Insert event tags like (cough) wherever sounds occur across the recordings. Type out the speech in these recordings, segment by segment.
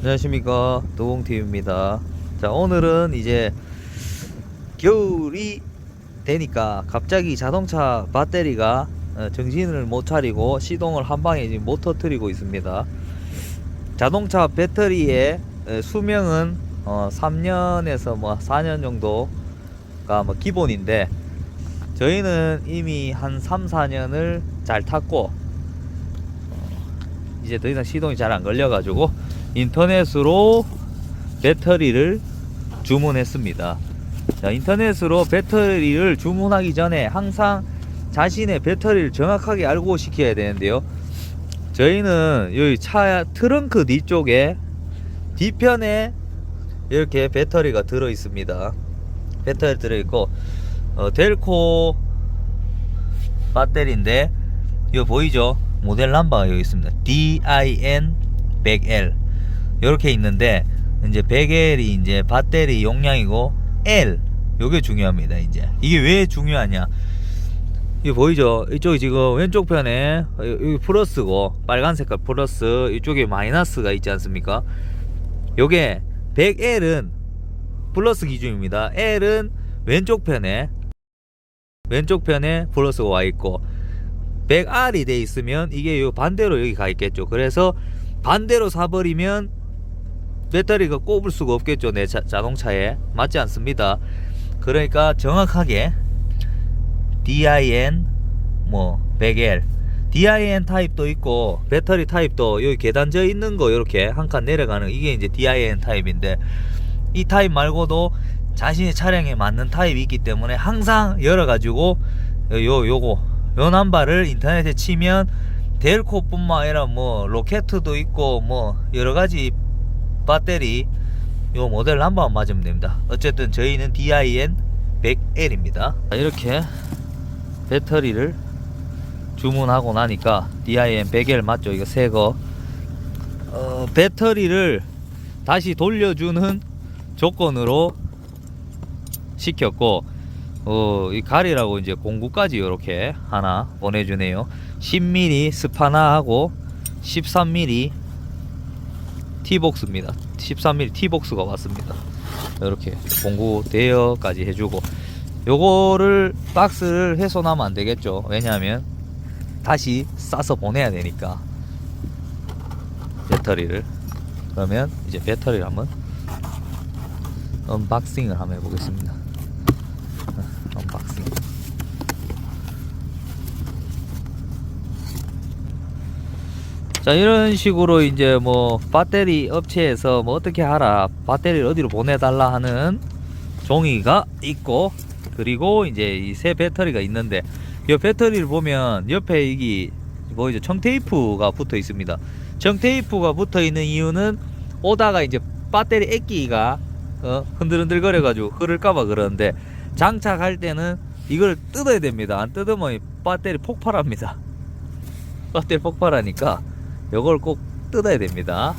안녕하십니까. 도봉TV입니다. 자 오늘은 이제 겨울이 되니까 갑자기 자동차 배터리가 어, 정신을 못 차리고 시동을 한 방에 지금 못 터뜨리고 있습니다. 자동차 배터리의 어, 수명은 어, 3년에서 뭐 4년 정도가 뭐 기본인데 저희는 이미 한 3, 4년을 잘 탔고 이제 더 이상 시동이 잘 안 걸려 가지고 인터넷으로 배터리를 주문했습니다. 자, 인터넷으로 배터리를 주문하기 전에 항상 자신의 배터리를 정확하게 알고 시켜야 되는데요. 저희는 여기 차 트렁크 뒤쪽에 뒤편에 이렇게 배터리가 들어 있습니다. 배터리 들어 있고 어, 델코 배터리인데 이거 보이죠? 모델 넘버가 여기 있습니다. DIN 100L 이렇게 있는데 이제 100L이 이제 배터리 용량이고 L 요게 중요합니다. 이제 이게 왜 중요하냐? 이거 보이죠? 이쪽이 지금 왼쪽 편에 어, 여기 플러스고 빨간 색깔 플러스 이쪽에 마이너스가 있지 않습니까? 요게 100L은 플러스 기준입니다. L은 왼쪽 편에 왼쪽 편에 플러스가 와 있고 100R이 돼 있으면 이게 요 반대로 여기 가 있겠죠. 그래서 반대로 사버리면 배터리가 꼽을 수가 없겠죠. 내 자, 자동차에 맞지 않습니다. 그러니까 정확하게 DIN 뭐 100L DIN 타입도 있고 배터리 타입도 여기 계단져 있는 거 이렇게 한 칸 내려가는 이게 이제 DIN 타입인데 이 타입 말고도 자신의 차량에 맞는 타입이 있기 때문에 항상 열어가지고 요 요거 요 남바를 인터넷에 치면 델코뿐만 아니라 뭐 로켓도 있고 뭐 여러 가지 배터리 요 모델 남바만 맞으면 됩니다. 어쨌든 저희는 DIN 100L입니다. 이렇게 배터리를 주문하고 나니까 DIN 100L 맞죠? 이거 새 거. 어, 배터리를 다시 돌려주는 조건으로 시켰고 어, 이 가리라고 이제 공구까지 이렇게 하나 보내주네요. 10mm 스파나하고 13mm T복스입니다. 13mm T복스가 왔습니다. 이렇게 공구 대여까지 해주고 요거를 박스를 훼손하면 안 되겠죠. 왜냐하면 다시 싸서 보내야 되니까 배터리를 그러면 이제 배터리를 한번 언박싱을 한번 해보겠습니다. 언박싱. 자 이런 식으로 이제 뭐 배터리 업체에서 뭐 어떻게 하라 배터리를 어디로 보내달라 하는 종이가 있고 그리고 이제 이 새 배터리가 있는데 이 배터리를 보면 옆에 이게 보이죠 청테이프가 붙어 있습니다. 청테이프가 붙어 있는 이유는 오다가 이제 배터리 액기가 어, 흔들흔들 거려 가지고 흐를까봐 그러는데 장착할 때는 이걸 뜯어야 됩니다. 안 뜯으면 이 배터리 폭발합니다. (laughs) 배터리 폭발하니까 요걸 꼭 뜯어야 됩니다.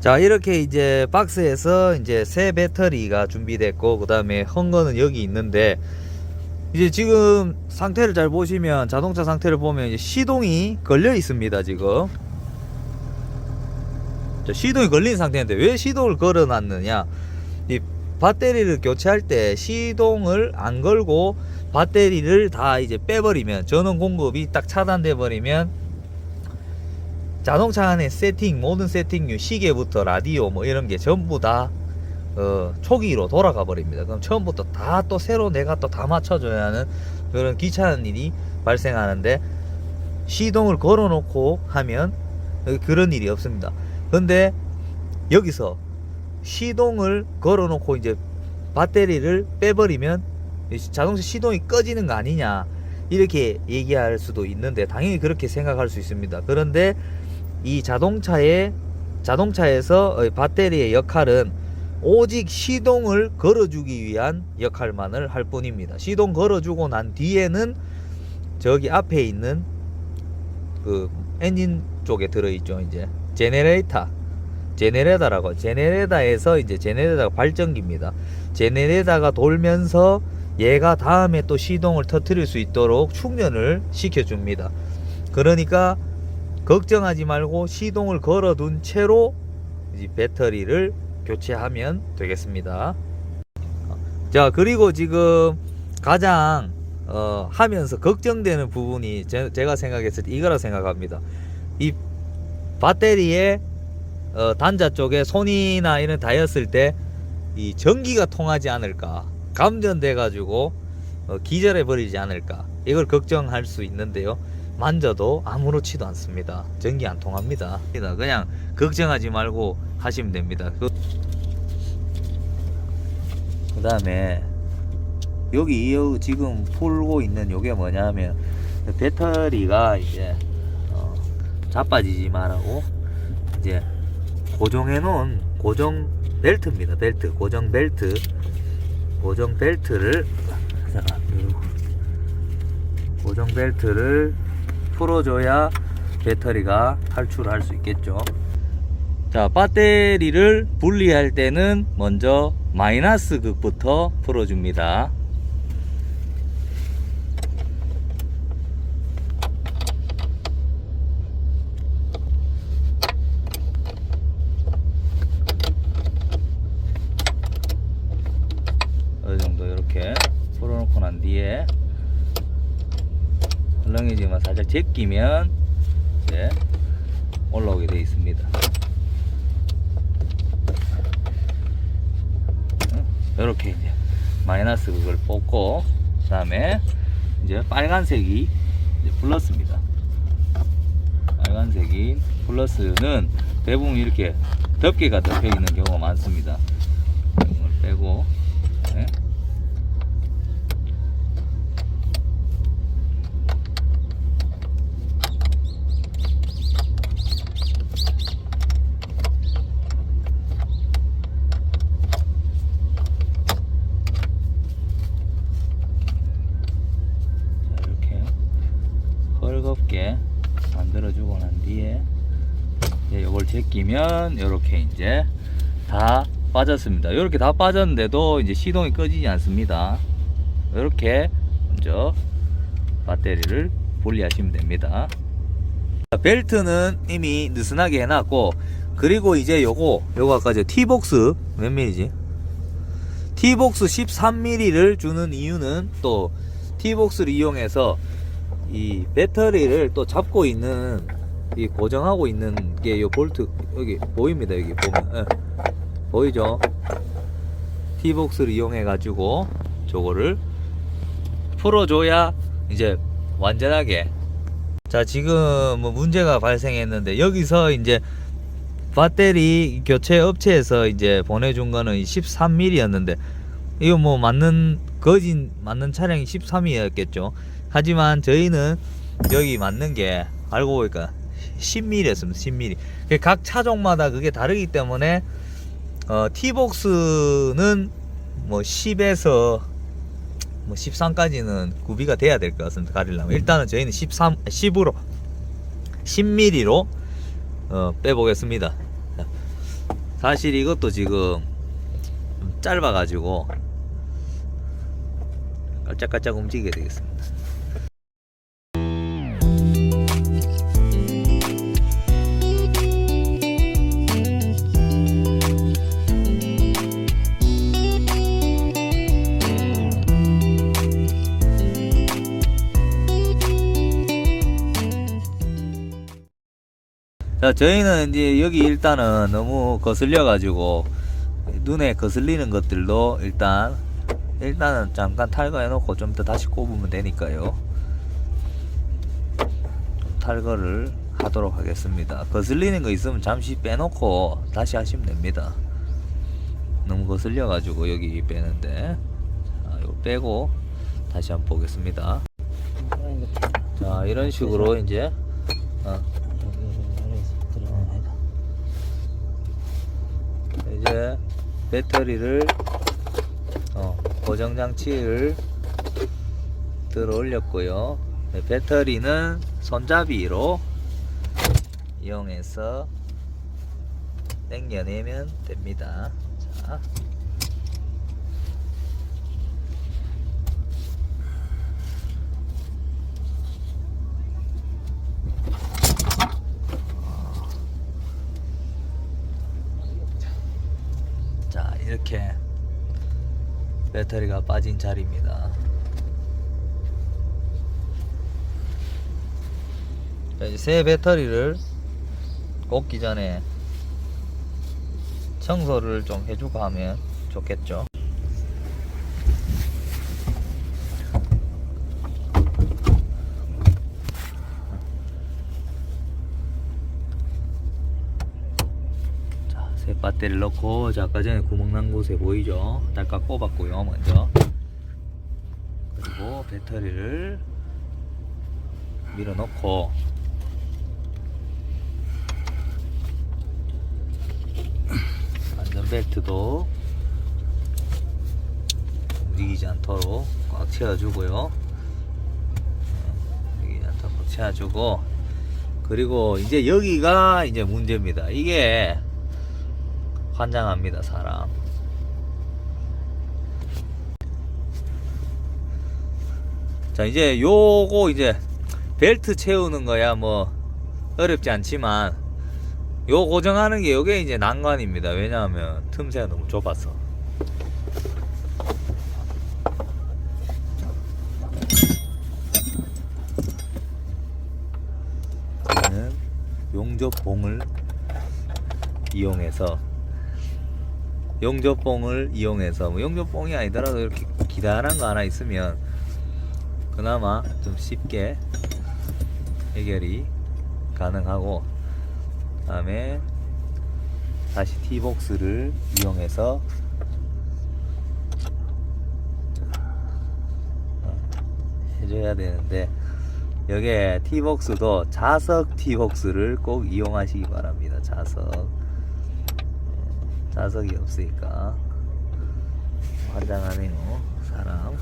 자 이렇게 이제 박스에서 이제 새 배터리가 준비됐고 그 다음에 헌 거는 여기 있는데 이제 지금 상태를 잘 보시면 자동차 상태를 보면 시동이 걸려 있습니다 지금 자, 시동이 걸린 상태인데 왜 시동을 걸어 놨느냐 이 배터리를 교체할 때 시동을 안 걸고 배터리를 다 이제 빼버리면 전원 공급이 딱 차단돼 버리면 자동차 안에 세팅 모든 세팅류 시계부터 라디오 뭐 이런 게 전부 다 어, 초기로 돌아가 버립니다. 그럼 처음부터 다 또 새로 내가 또 다 맞춰줘야 하는 그런 귀찮은 일이 발생하는데 시동을 걸어놓고 하면 그런 일이 없습니다. 근데 여기서 시동을 걸어놓고 이제 배터리를 빼버리면 자동차 시동이 꺼지는 거 아니냐 이렇게 얘기할 수도 있는데 당연히 그렇게 생각할 수 있습니다. 그런데 이 자동차의 자동차에서 배터리의 역할은 오직 시동을 걸어주기 위한 역할만을 할 뿐입니다. 시동 걸어주고 난 뒤에는 저기 앞에 있는 그 엔진 쪽에 들어있죠. 이제 제네레이터, 제네레다라고 제네레다에서 이제 제네레다가 발전기입니다. 제네레다가 돌면서 얘가 다음에 또 시동을 터트릴 수 있도록 충전을 시켜줍니다. 그러니까 걱정하지 말고 시동을 걸어둔 채로 이 배터리를 교체하면 되겠습니다. 자 그리고 지금 가장 어, 하면서 걱정되는 부분이 제, 가 생각했을 때 이거라 생각합니다. 이 배터리의 어, 단자 쪽에 손이나 이런 닿았을 때 이 전기가 통하지 않을까 감전돼 가지고 어, 기절해 버리지 않을까 이걸 걱정할 수 있는데요. 만져도 아무렇지도 않습니다. 전기 안 통합니다. 그냥 걱정하지 말고 하시면 됩니다. 그 다음에 여기 이 지금 풀고 있는 요게 뭐냐면 배터리가 이제 어, 자빠지지 말라고 이제 고정해 놓은 고정 벨트입니다. 벨트 고정 벨트 고정 벨트를. 고정 벨트를 풀어줘야 배터리가 탈출할 수 있겠죠. 자, 배터리를 분리할 때는 먼저 마이너스 극부터 풀어줍니다. 어느 정도 이렇게 풀어놓고 난 뒤에 헐렁해지만 살짝 제끼면 이제 올라오게 되어 있습니다. 이렇게 이제 마이너스 그걸 뽑고 그 다음에 이제 빨간색이 이제 플러스입니다. 빨간색이 플러스는 대부분 이렇게 덮개가 덮여 있는 경우가 많습니다. 이걸 빼고 네. 자, 이렇게 헐겁게 만들어주고 난 뒤에 이제 제끼면 이렇게 이제 다 빠졌습니다. 이렇게 다 빠졌는데도 이제 시동이 꺼지지 않습니다. 이렇게 먼저 배터리를 분리하시면 됩니다. 자, 벨트는 이미 느슨하게 해놨고 그리고 이제 요거 요거 아까 저 T복스 몇 밀리지? T복스 13mm를 주는 이유는 또 T복스를 이용해서 이 배터리를 또 잡고 있는 이 고정하고 있는 게요 볼트 여기 보입니다 여기 보면. 예. 보이죠? T복스를 이용해 가지고 저거를 풀어줘야 이제 완전하게. 자 지금 뭐 문제가 발생했는데 여기서 이제 배터리 교체 업체에서 이제 보내준 거는 13mm였는데 이거 뭐 맞는 거진 맞는 차량이 13mm였겠죠. 하지만 저희는 여기 맞는 게 알고 보니까 10mm였습니다 10mm 각 차종마다 그게 다르기 때문에 어, T복스는 뭐 10에서 뭐 13까지는 구비가 돼야 될 것 같습니다. 가리려면 일단은 저희는 13, 10으로 10mm로 어, 빼보겠습니다. 자, 사실 이것도 지금 좀 짧아가지고 깔짝깔짝 움직이게 되겠습니다. 자, 저희는 이제 여기 일단은 너무 거슬려 가지고 눈에 거슬리는 것들도 일단 일단은 잠깐 탈거해 놓고 좀 더 다시 꼽으면 되니까요. 탈거를 하도록 하겠습니다. 거슬리는 거 있으면 잠시 빼놓고 다시 하시면 됩니다. 너무 거슬려 가지고 여기 빼는데 자, 이거 빼고 다시 한번 보겠습니다. 자, 이런 식으로 이제 어, 이제 배터리를 어, 고정 장치를 들어 올렸고요. 네, 배터리는 손잡이로 이용해서 당겨내면 됩니다. 자. 이렇게 배터리가 빠진 자리입니다. 새 배터리를 꽂기 전에 청소를 좀 해주고 하면 좋겠죠. 배터리를 넣고 자, 아까 전에 구멍 난 곳에 보이죠? 딸깍 꼽았고요, 먼저. 그리고 배터리를 밀어 넣고 안전벨트도 움직이지 않도록 꽉 채워주고요. 어, 움직이지 않도록 꽉 채워주고 그리고 이제 여기가 이제 문제입니다. 이게 환장합니다, 사람. 자, 이제 요거 이제 벨트 채우는 거야 뭐 어렵지 않지만 요 고정하는 게 요게 이제 난관입니다. 왜냐하면 틈새가 너무 좁아서. 용접봉을 이용해서 용접봉을 이용해서 뭐 용접봉이 아니더라도 이렇게 기다란 거 하나 있으면 그나마 좀 쉽게 해결이 가능하고 다음에 다시 T복스를 이용해서 어, 해줘야 되는데 여기에 T복스도 자석 T복스를 꼭 이용하시기 바랍니다. 자석 어, 자석이 없으니까 환장하네요 사람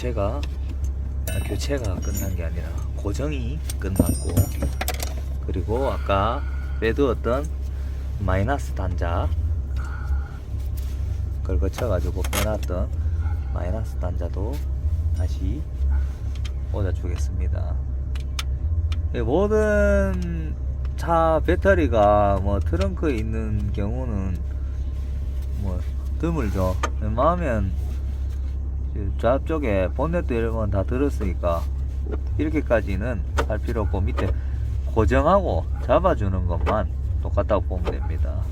교체가 아, 교체가 끝난 게 아니라 고정이 끝났고 그리고 아까 빼두었던 마이너스 단자 그걸 거쳐가지고 빼놨던 마이너스 단자도 다시 꽂아주겠습니다. 이 모든 차 배터리가 뭐 트렁크에 있는 경우는 뭐 드물죠. 웬만하면 좌쪽에 본넷도 건다 들었으니까 이렇게까지는 할 필요 없고 밑에 고정하고 잡아주는 것만 똑같다고 보면 됩니다.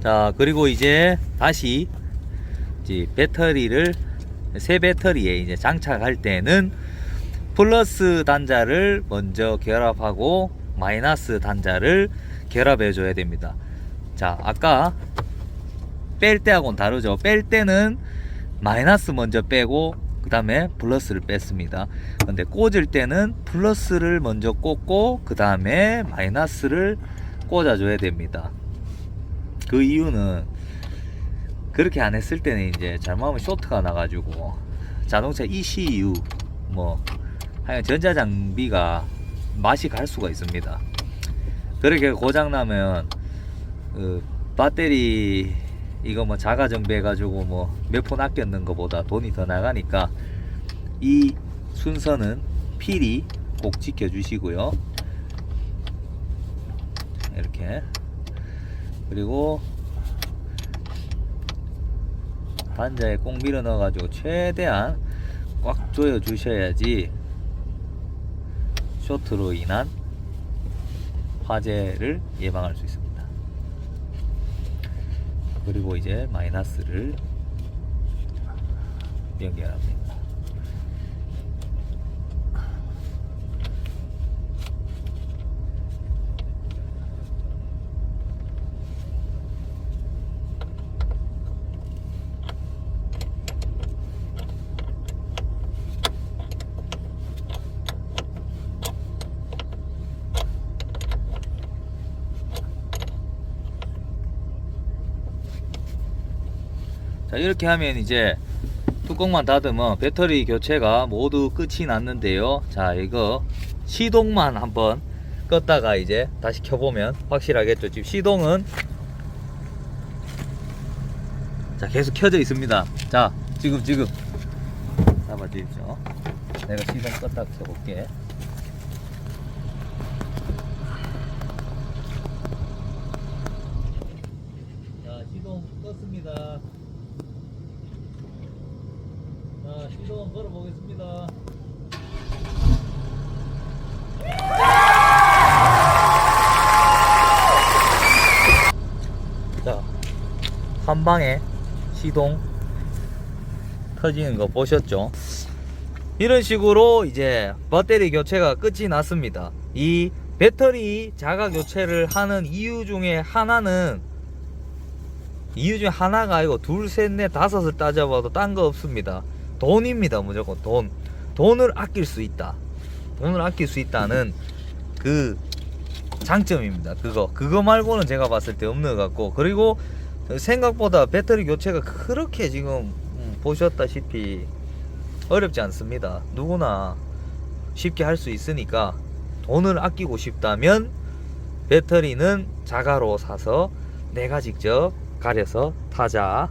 자 그리고 이제 다시 이제 배터리를 새 배터리에 이제 장착할 때는 플러스 단자를 먼저 결합하고 마이너스 단자를 결합해 줘야 됩니다. 자, 아까 뺄 때하고는 다르죠. 뺄 때는 마이너스 먼저 빼고 그 다음에 플러스를 뺐습니다. 근데 꽂을 때는 플러스를 먼저 꽂고 그 다음에 마이너스를 꽂아 줘야 됩니다. 그 이유는 그렇게 안 했을 때는 이제 잘못하면 쇼트가 나가지고 자동차 ECU 뭐 하여간 전자장비가 맛이 갈 수가 있습니다. 그렇게 고장 나면 그 배터리 이거 뭐 자가 정비해 가지고 뭐 몇 푼 아꼈는 것보다 돈이 더 나가니까 이 순서는 필히 꼭 지켜 주시고요. 이렇게 그리고 단자에 꼭 밀어 넣어 가지고 최대한 꽉 조여 주셔야지 쇼트로 인한 화재를 예방할 수 있습니다. 그리고 이제 마이너스를 연결합니다. 자 이렇게 하면 이제 뚜껑만 닫으면 배터리 교체가 모두 끝이 났는데요. 자 이거 시동만 한번 껐다가 이제 다시 켜보면 확실하겠죠. 지금 시동은 자 계속 켜져 있습니다. 자 지금 지금. 잡아 주십시오 내가 시동 껐다 켜볼게. 자 시동 껐습니다 자, 시동 걸어보겠습니다. 자, 한 방에 시동 터지는 거 보셨죠? 이런 식으로 이제 배터리 교체가 끝이 났습니다. 이 배터리 자가 교체를 하는 이유 중에 하나는 이유 중에 하나가 아니고 둘, 셋, 넷, 다섯을 따져봐도 딴 거 없습니다. 돈입니다, 무조건 돈. 돈을 아낄 수 있다. 돈을 아낄 수 있다는 그 장점입니다. 그거. 그거 말고는 제가 봤을 때 없는 것 같고. 그리고 생각보다 배터리 교체가 그렇게 지금 음, 보셨다시피 어렵지 않습니다. 누구나 쉽게 할 수 있으니까 돈을 아끼고 싶다면 배터리는 자가로 사서 내가 직접 가려서 타자